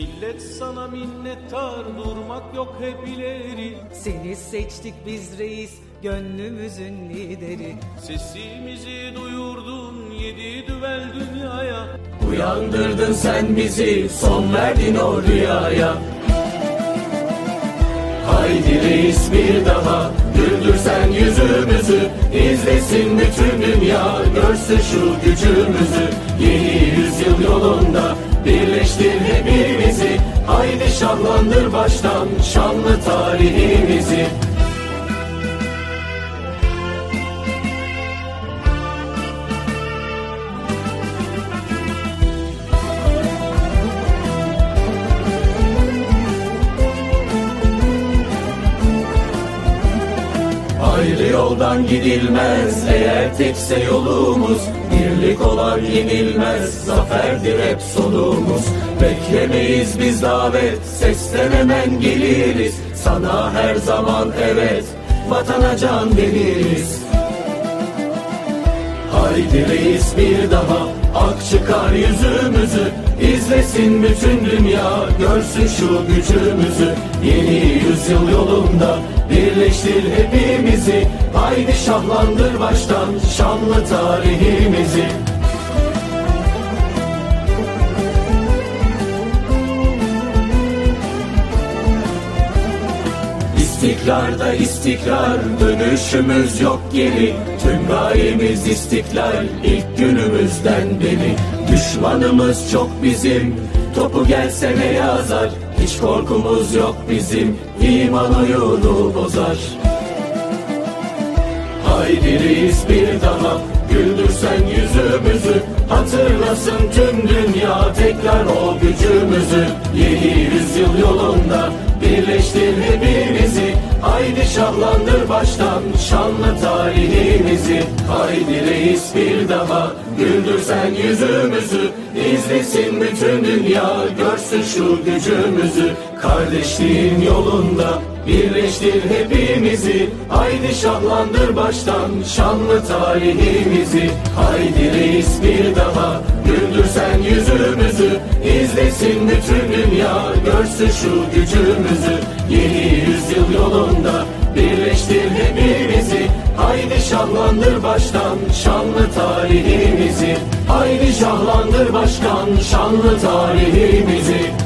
Millet sana minnettar durmak yok hep ileri. Seni seçtik biz reis, gönlümüzün lideri. Sesimizi duyurdun yedi düvel dünyaya. Uyandırdın sen bizi son verdin o rüyaya. Haydi reis bir daha güldürsen yüzümüzü. İzlesin bütün dünya görsün şu gücümüzü. Yeni yüzyıl yolunda birleştir hepimizi Haydi şahlandır baştan şanlı tarihimizi yoldan gidilmez eğer tekse yolumuz. Birlik olan yenilmez zaferdir hep sonumuz. Beklemeyiz biz davet sesten hemen geliriz. Sana her zaman evet vatana can veririz. Haydi reis bir daha ak çıkar yüzümüzü İzlesin bütün dünya görsün şu gücümüzü. Yeni yüzyıl yolunda birleştir hepimizi Haydi şahlandır baştan şanlı tarihimizi İstiklarda istikrar dönüşümüz yok geri. Tüm gayemiz istiklal ilk günümüzden beri. Düşmanımız çok bizim topu gelse ne yazar? Hiç korkumuz yok bizim iman oyunu bozar. Haydi reis bir daha güldürsen yüzümüzü. Hatırlasın tüm dünya tekrar o gücümüzü. Yeni yüzyıl yolunda birleştir hepimizi Haydi şahlandır baştan şanlı tarihimizi. Haydi reis bir daha güldürsen yüzümüzü. İzlesin bütün dünya görsün şu gücümüzü. Kardeşliğin yolunda Birleştir hepimizi. Haydi şahlandır baştan şanlı tarihimizi. Haydi reis bir daha güldürsen yüzümüzü İzlesin bütün dünya görsün şu gücümüzü. Yeni yüzyıl yolunda birleştir hepimizi Haydi şahlandır baştan şanlı tarihimizi. Haydi şahlandır başkan şanlı tarihimizi